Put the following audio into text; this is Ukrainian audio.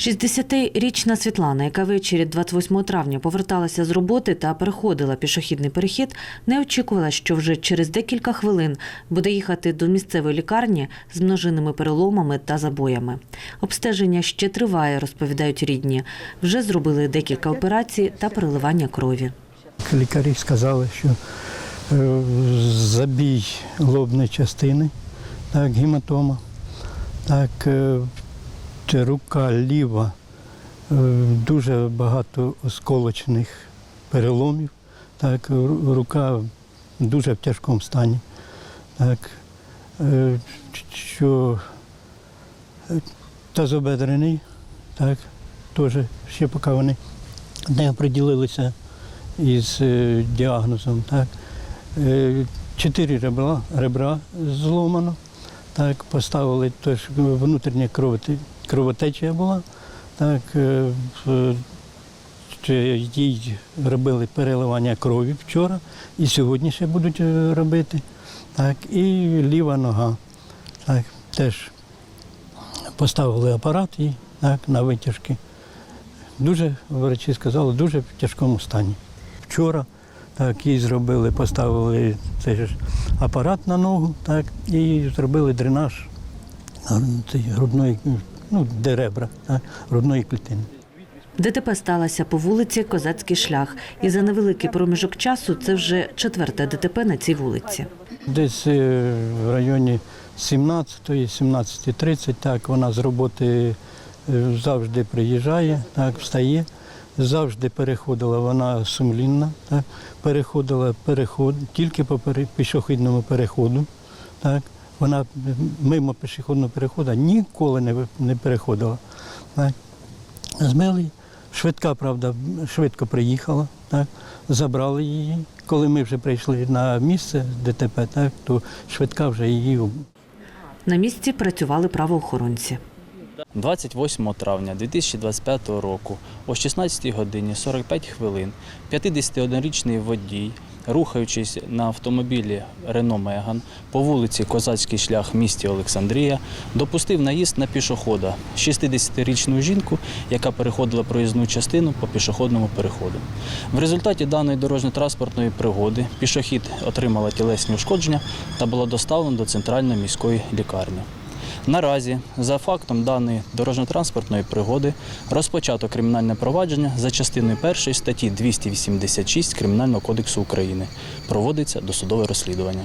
60-річна Світлана, яка ввечері 28 травня поверталася з роботи та переходила пішохідний перехід, не очікувала, що вже через декілька хвилин буде їхати до місцевої лікарні з множинними переломами та забоями. Обстеження ще триває, розповідають рідні. Вже зробили декілька операцій та переливання крові. Лікарі сказали, що е, забій лобної частини, так, гематома, так, е, рука ліва, е, дуже багато осколочних переломів, так, ру- рука дуже в тяжкому стані. Так, е, що е, тазобедрений, так, теж ще поки вони не оприділилися із діагнозом. Так. Чотири ребра, ребра зломано. Так, поставили теж внутрішня кровоте- кровотеча була. Так, е, їй робили переливання крові вчора і сьогодні ще будуть е, робити. Так, і ліва нога. Так, теж поставили апарат і так, на витяжки. Дуже, врачі сказали, дуже в тяжкому стані. Вчора так, їй зробили, поставили цей ж апарат на ногу, так, і зробили дренаж грудної, ну, де ребра, грудної клітини. ДТП сталося по вулиці Козацький шлях. І за невеликий проміжок часу це вже четверте ДТП на цій вулиці. Десь е, в районі 17-ї, 17.30, так, вона з роботи е, завжди приїжджає, так, встає. Завжди переходила вона сумлінна, так, переходила переход, тільки по пішохідному переходу. Так, вона мимо пішохідного переходу ніколи не, не переходила. Так. Змили. Швидка, правда, швидко приїхала, так, забрали її. Коли ми вже прийшли на місце ДТП, так, то швидка вже її На місці працювали правоохоронці. 28 травня 2025 року о 16 годині 45 хвилин 51-річний водій, рухаючись на автомобілі Рено Меган по вулиці Козацький шлях в місті Олександрія, допустив наїзд на пішохода 60-річну жінку, яка переходила проїзну частину по пішохідному переходу. В результаті даної дорожньо-транспортної пригоди пішохід отримала тілесні ушкодження та була доставлена до центральної міської лікарні. Наразі, за фактом даної дорожньо-транспортної пригоди, розпочато кримінальне провадження за частиною 1 статті 286 Кримінального кодексу України. Проводиться досудове розслідування.